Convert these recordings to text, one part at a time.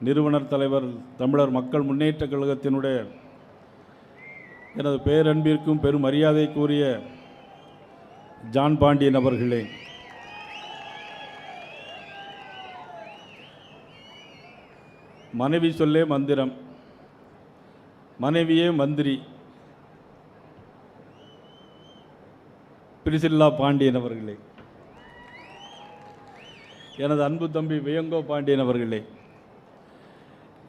நிறுவனர் தலைவர் தமிழர் மக்கள் முன்னேற்றக் கழகத்தினுடைய எனது பேரன்பிற்கும் பெரும் மரியாதை கூறிய ஜான் பாண்டியன் அவர்களே மனைவி சொல்லே மந்திரம் மனைவியே மந்திரி பிரிசில்லா பாண்டியன் அவர்களே எனது அன்பு தம்பி வியங்கோ பாண்டியன் அவர்களே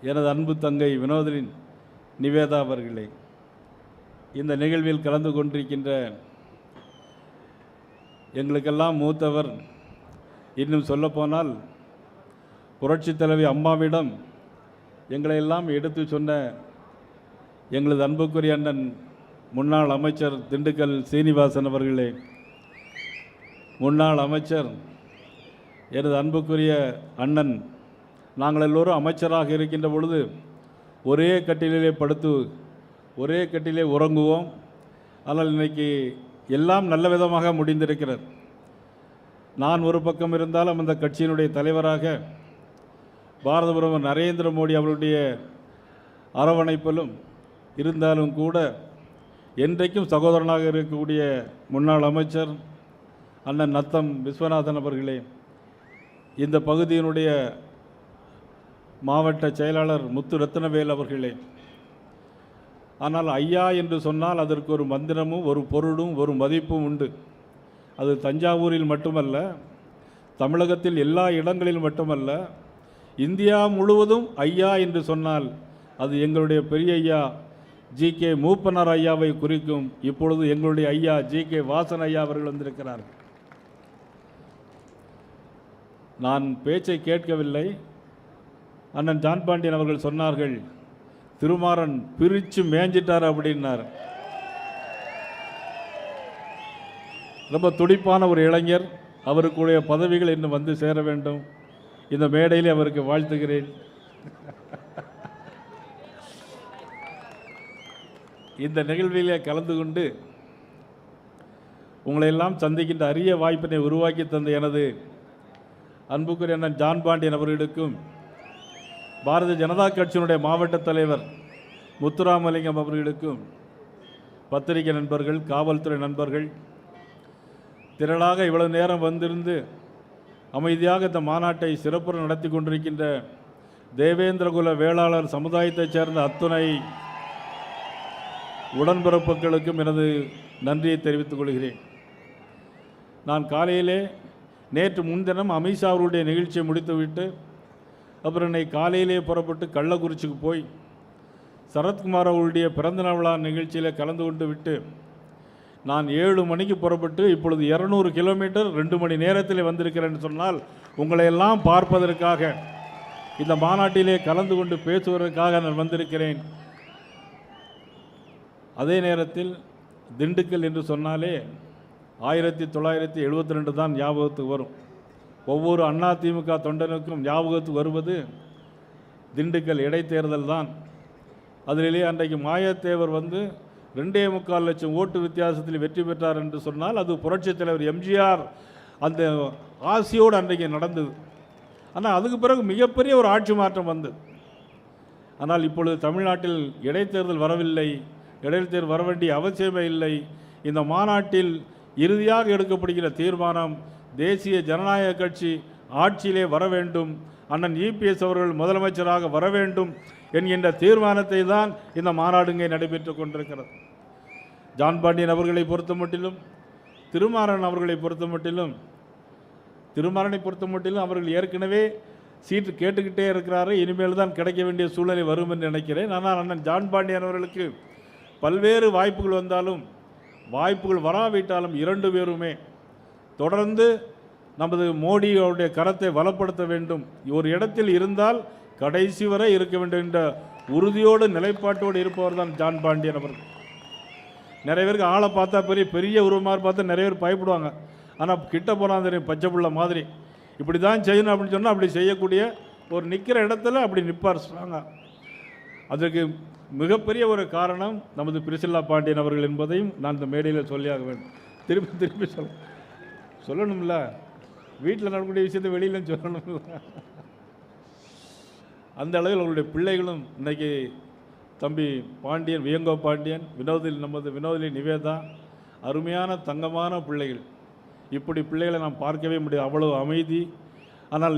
எனது அன்பு தங்கை வினோதனின் நிவேதா அவர்களே இந்த நிகழ்வில் கலந்து கொண்டிருக்கின்ற எங்களுக்கெல்லாம் மூத்தவர். இன்னும் சொல்லப்போனால் புரட்சித் தலைவி அம்மாவிடம் எங்களையெல்லாம் எடுத்து சொன்ன எங்களது அன்புக்குரிய அண்ணன் முன்னாள் அமைச்சர் திண்டுக்கல் சீனிவாசன் அவர்களே முன்னாள் அமைச்சர் எனது அன்புக்குரிய அண்ணன் நாங்கள் எல்லோரும் அமைச்சராக இருக்கின்ற பொழுது ஒரே கட்டிலே படுத்து ஒரே கட்டிலே உறங்குவோம். ஆனால் இன்னைக்கு எல்லாம் நல்ல விதமாக முடிந்திருக்கிறது. நான் ஒரு பக்கம் இருந்தாலும் அந்த கட்சியினுடைய தலைவராக பாரத பிரதமர் நரேந்திர மோடி அவருடைய அரவணைப்பிலும் இருந்தாலும் கூட என்றைக்கும் சகோதரனாக இருக்கக்கூடிய முன்னாள் அமைச்சர் அண்ணன் நத்தம் விஸ்வநாதன் அவர்களே இந்த பகுதியினுடைய மாவட்ட செயலாளர் முத்து ரத்னவேல் அவர்களே. ஆனால் ஐயா என்று சொன்னால் அதற்கு ஒரு மந்திரமும் ஒரு பொருளும் ஒரு மதிப்பும் உண்டு. அது தஞ்சாவூரில் மட்டுமல்ல தமிழகத்தில் எல்லா இடங்களில் மட்டுமல்ல இந்தியா முழுவதும் ஐயா என்று சொன்னால் அது எங்களுடைய பெரிய ஐயா ஜி கே மூப்பனார் ஐயாவை குறிக்கும். இப்பொழுது எங்களுடைய ஐயா ஜி கே வாசன் ஐயா அவர்கள் வந்திருக்கிறார்கள். நான் பேச்சை கேட்கவில்லை. அண்ணன் ஜான் பாண்டியன் அவர்கள் சொன்னார்கள் திருமாறன் பிரித்து மேஞ்சிட்டார் அப்படின்னார். ரொம்ப துடிப்பான ஒரு இளைஞர் அவருக்குடைய பதவிகள் இன்னும் வந்து சேர வேண்டும். இந்த மேடையில் அவருக்கு வாழ்த்துகிறேன். இந்த நிகழ்விலே கலந்து கொண்டு உங்களையெல்லாம் சந்திக்கின்ற அரிய வாய்ப்பினை உருவாக்கி தந்த எனது அன்புக்குரிய அண்ணன் ஜான் பாண்டியன் அவர்களுக்கும் பாரதிய ஜனதா கட்சியினுடைய மாவட்ட தலைவர் முத்துராமலிங்கம் அவர்களுக்கும் பத்திரிகை நண்பர்கள் காவல்துறை நண்பர்கள் திரளாக இவ்வளவு நேரம் வந்திருந்து அமைதியாக இந்த மாநாட்டை சிறப்புற நடத்தி கொண்டிருக்கின்ற தேவேந்திரகுல வேளாளர் சமுதாயத்தைச் சேர்ந்த அத்துணை உடன்பிறப்புகளுக்கும் எனது நன்றியை தெரிவித்துக் கொள்கிறேன். நான் காலையிலே நேற்று முன்தினம் அமித்ஷா அவருடைய நிகழ்ச்சியை முடித்துவிட்டு அப்புறம் இன்னைக்கு காலையிலே புறப்பட்டு கள்ளக்குறிச்சிக்கு போய் சரத்குமார் அவருடைய பிறந்தநாள் விழா நிகழ்ச்சியில் கலந்து கொண்டு விட்டு நான் ஏழு மணிக்கு புறப்பட்டு இப்பொழுது இரநூறு கிலோமீட்டர் ரெண்டு மணி நேரத்தில் வந்திருக்கிறேன்னு சொன்னால் உங்களையெல்லாம் பார்ப்பதற்காக இந்த மாநாட்டிலே கலந்து கொண்டு பேசுவதற்காக நான் வந்திருக்கிறேன். அதே நேரத்தில் திண்டுக்கல் என்று சொன்னாலே ஆயிரத்தி தொள்ளாயிரத்தி எழுபத்தி ரெண்டு தான் ஞாபகத்துக்கு வரும். ஒவ்வொரு அண்ணா திமுக தொண்டனுக்கும் ஞாபகத்துக்கு வருவது திண்டுக்கல் இடைத்தேர்தல் தான். அதிலேயே அன்றைக்கு மாயத்தேவர் வந்து ரெண்டே முக்கால் லட்சம் ஓட்டு வித்தியாசத்தில் வெற்றி பெற்றார் என்று சொன்னால் அது புரட்சித் தலைவர் எம்ஜிஆர் அந்த ஆசையோடு அன்றைக்கு நடந்தது. ஆனால் அதுக்கு பிறகு மிகப்பெரிய ஒரு ஆட்சி மாற்றம் வந்தது. ஆனால் இப்பொழுது தமிழ்நாட்டில் இடைத்தேர்தல் வரவில்லை இடைத்தேர்தல் வர வேண்டிய அவசியமே இல்லை. இந்த மாநாட்டில் இறுதியாக எடுக்கப்படுகிற தீர்மானம் தேசிய ஜனநாயக கட்சி ஆட்சியிலே வர வேண்டும். அண்ணன் இபிஎஸ் அவர்கள் முதலமைச்சராக வர வேண்டும் என்கின்ற தீர்மானத்தை தான் இந்த மாநாடு இங்கே நடைபெற்று கொண்டிருக்கிறது. ஜான் பாண்டியன் அவர்களை பொறுத்த மட்டிலும் திருமாறன் அவர்களை பொறுத்த மட்டிலும் திருமாறனை பொறுத்த மட்டிலும் அவர்கள் ஏற்கனவே சீட்டு கேட்டுக்கிட்டே இருக்கிறாரு இனிமேல் தான் கிடைக்க வேண்டிய சூழ்நிலை வரும் என்று நினைக்கிறேன். ஆனால் அண்ணன் ஜான் பாண்டியன் அவர்களுக்கு பல்வேறு வாய்ப்புகள் வந்தாலும் வாய்ப்புகள் வராவிட்டாலும் இரண்டு பேருமே தொடர்ந்து நமது மோடியோடைய கரத்தை வளப்படுத்த வேண்டும். ஒரு இடத்தில் இருந்தால் கடைசி வரை இருக்க வேண்டும் என்ற உறுதியோடு நிலைப்பாட்டோடு இருப்பவர் தான் ஜான் பாண்டியன் அவர்கள். நிறைய பேருக்கு ஆளை பார்த்தா பெரிய பெரிய உருவமாக பார்த்தா நிறைய பேர் பயப்படுவாங்க. ஆனால் கிட்ட போனால் தெரியும் பச்சை புள்ள மாதிரி. இப்படி தான் செய்யணும் அப்படின்னு சொன்னால் அப்படி செய்யக்கூடிய ஒரு நிற்கிற இடத்துல அப்படி நிற்பார் ஸ்ட்ராங்காக அதற்கு மிகப்பெரிய ஒரு காரணம் நமது பிரிசில்லா பாண்டியன் அவர்கள் என்பதையும் நான் இந்த மேடையில் சொல்லியாக வேண்டும். திருப்பி திருப்பி சொல்ல சொல்லணும்ல. வீட்டில் நடக்கக்கூடிய விஷயத்தை வெளியிலும் சொல்லணும்ல. அந்த அளவில் அவருடைய பிள்ளைகளும் இன்னைக்கு தம்பி பாண்டியன் வியங்கோ பாண்டியன் வினோதில் நமது வினோதிலி நிவேதா அருமையான தங்கமான பிள்ளைகள். இப்படி பிள்ளைகளை நாம் பார்க்கவே முடியாது. அவ்வளவு அமைதி. ஆனால்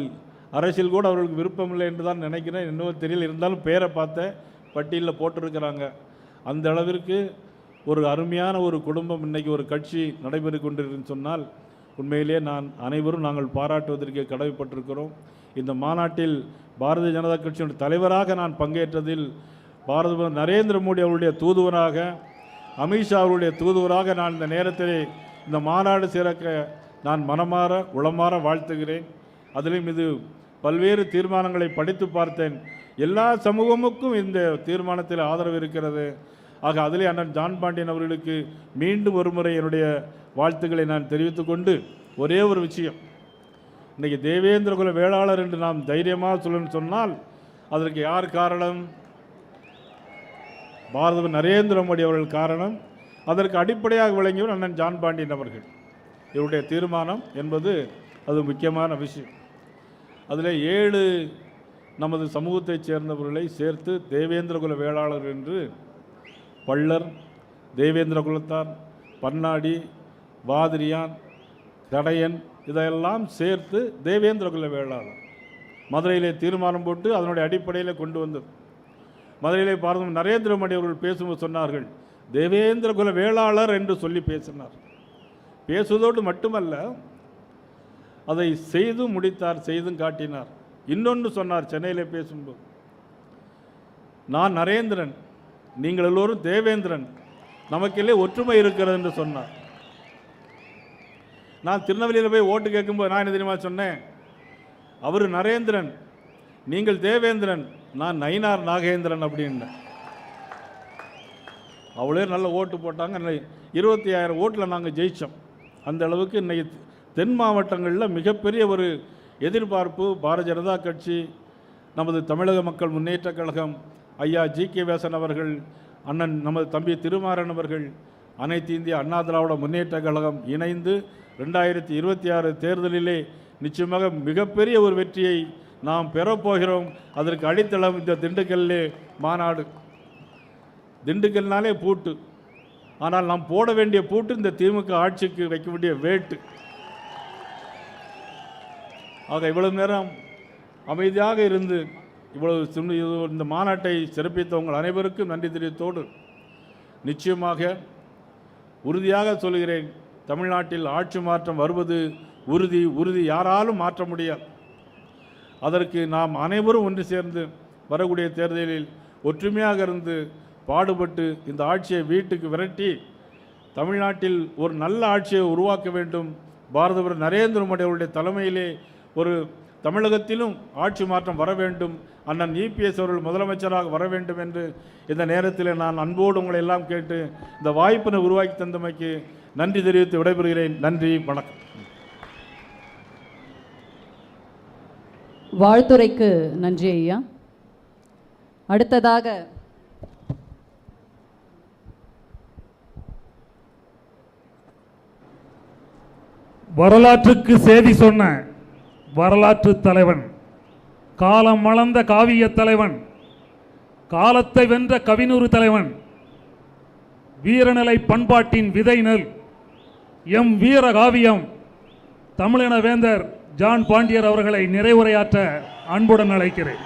அரசியல் கூட அவர்களுக்கு விருப்பம் இல்லை என்று தான் நினைக்கிறேன். இன்னும் தெரியல. இருந்தாலும் பேரை பார்த்த பட்டியலில் போட்டிருக்கிறாங்க. அந்த அளவிற்கு ஒரு அருமையான ஒரு குடும்பம் இன்னைக்கு ஒரு கட்சி நடைபெறு கொண்டிருக்குன்னு சொன்னால் உண்மையிலே நான் அனைவரும் நாங்கள் பாராட்டுவதற்கு கடமைப்பட்டிருக்கிறோம். இந்த மாநாட்டில் பாரதிய ஜனதா கட்சியினுடைய தலைவராக நான் பங்கேற்றதில் பாரத நரேந்திர மோடி அவருடைய தூதுவராக அமித்ஷா அவருடைய தூதுவராக நான் இந்த நேரத்தில் இந்த மாநாடு சிறக்க நான் மனமாற உளமாற வாழ்த்துகிறேன். அதிலும் இது பல்வேறு தீர்மானங்களை படித்து பார்த்தேன். எல்லா சமூகமுக்கும் இந்த தீர்மானத்தில் ஆதரவு இருக்கிறது. ஆக அதிலே அண்ணன் ஜான் பாண்டியன் அவர்களுக்கு மீண்டும் ஒரு முறை என்னுடைய வாழ்த்துக்களை நான் தெரிவித்துக்கொண்டு ஒரே ஒரு விஷயம். இன்றைக்கி தேவேந்திரகுல வேளாளர் என்று நாம் தைரியமாக சொல்லணும்னு சொன்னால் அதற்கு யார் காரணம்? பாரத நரேந்திர மோடி அவர்கள் காரணம். அதற்கு அடிப்படையாக விளங்கியவர் அண்ணன் ஜான் பாண்டியன் அவர்கள். இவருடைய தீர்மானம் என்பது அது முக்கியமான விஷயம். அதில் ஏழு நமது சமூகத்தைச் சேர்ந்தவர்களை சேர்த்து தேவேந்திரகுல வேளாளர் என்று பள்ளர் தேவேந்திர குலத்தார் பன்னாடி வாதிரியான் தடையன் இதையெல்லாம் சேர்த்து தேவேந்திர குல வேளாளர். மதுரையிலே தீர்மானம் போட்டு அதனுடைய அடிப்படையில் கொண்டு வந்தது. மதுரையிலே பாரதம் நரேந்திர மோடி அவர்கள் பேசும்போது சொன்னார்கள் தேவேந்திர குல வேளாளர் என்று சொல்லி பேசினார். பேசுவதோடு மட்டுமல்ல அதை செய்து முடித்தார் செய்தும் காட்டினார். இன்னொன்று சொன்னார் சென்னையில் பேசும்போது நான் நரேந்திரன் நீங்கள் எல்லோரும் தேவேந்திரன் நமக்கில்லே ஒற்றுமை இருக்கிறது என்று சொன்னார். நான் திருநெல்வேலியில் போய் ஓட்டு கேட்கும்போது நான் என்ன தெரியுமா சொன்னேன்? அவர் நரேந்திரன் நீங்கள் தேவேந்திரன் நான் நயினார் நாகேந்திரன் அப்படின்னேன் அவ்வளோ நல்ல ஓட்டு போட்டாங்க. இருபத்தி ஆயிரம் ஓட்டில் நாங்கள் ஜெயித்தோம் அந்த அளவுக்கு இன்றைக்கு தென் மாவட்டங்களில் மிகப்பெரிய ஒரு எதிர்பார்ப்பு பாரதிய ஜனதா கட்சி நமது தமிழக மக்கள் முன்னேற்றக் கழகம் ஐயா ஜி கே வேசன் அவர்கள் அண்ணன் நமது தம்பி திருமாறன் அவர்கள் அனைத்து இந்திய அண்ணா திராவிட முன்னேற்ற கழகம் இணைந்து ரெண்டாயிரத்தி இருபத்தி ஆறு தேர்தலிலே நிச்சயமாக மிகப்பெரிய ஒரு வெற்றியை நாம் பெறப்போகிறோம் அதற்கு அடித்தளம் இந்த திண்டுக்கல்லே மாநாடு. திண்டுக்கல்னாலே பூட்டு. ஆனால் நாம் போட வேண்டிய பூட்டு இந்த திமுக ஆட்சிக்கு வைக்க வேண்டிய வேட்டு. ஆக இவ்வளவு நேரம் அமைதியாக இருந்து இவ்வளவு இந்த மாநாட்டை சிறப்பித்த உங்கள் அனைவருக்கும் நன்றி தெரிவித்தோடு நிச்சயமாக உறுதியாக சொல்கிறேன் தமிழ்நாட்டில் ஆட்சி மாற்றம் வருவது உறுதி உறுதி யாராலும் மாற்ற முடியாது. அதற்கு நாம் அனைவரும் ஒன்று சேர்ந்து வரக்கூடிய தேர்தலில் ஒற்றுமையாக இருந்து பாடுபட்டு இந்த ஆட்சியை வீட்டுக்கு விரட்டி தமிழ்நாட்டில் ஒரு நல்ல ஆட்சியை உருவாக்க வேண்டும். பாரத நரேந்திர மோடி அவருடைய தலைமையிலே ஒரு தமிழகத்திலும் ஆட்சி மாற்றம் வர வேண்டும். அண்ணன் இபிஎஸ் அவர்கள் முதலமைச்சராக வர வேண்டும் என்று இந்த நேரத்தில் நான் அன்போடு உங்களை எல்லாம் கேட்டு இந்த வாய்ப்பினை உருவாக்கி தந்தமைக்கு நன்றி தெரிவித்து விடைபெறுகிறேன். நன்றி வணக்கம். வாழ்த்துரைக்கு நன்றி ஐயா. அடுத்ததாக வரலாற்றுக்கு செய்தி சொன்ன வரலாற்று தலைவன் காலம் வளர்ந்த காவிய தலைவன் காலத்தை வென்ற கவினூறு தலைவன் வீரநிலை பண்பாட்டின் விதை நெல் எம் வீர காவியம் தமிழின வேந்தர் ஜான் பாண்டியர் அவர்களை நிறைவுரையாற்ற அன்புடன் அழைக்கிறேன்.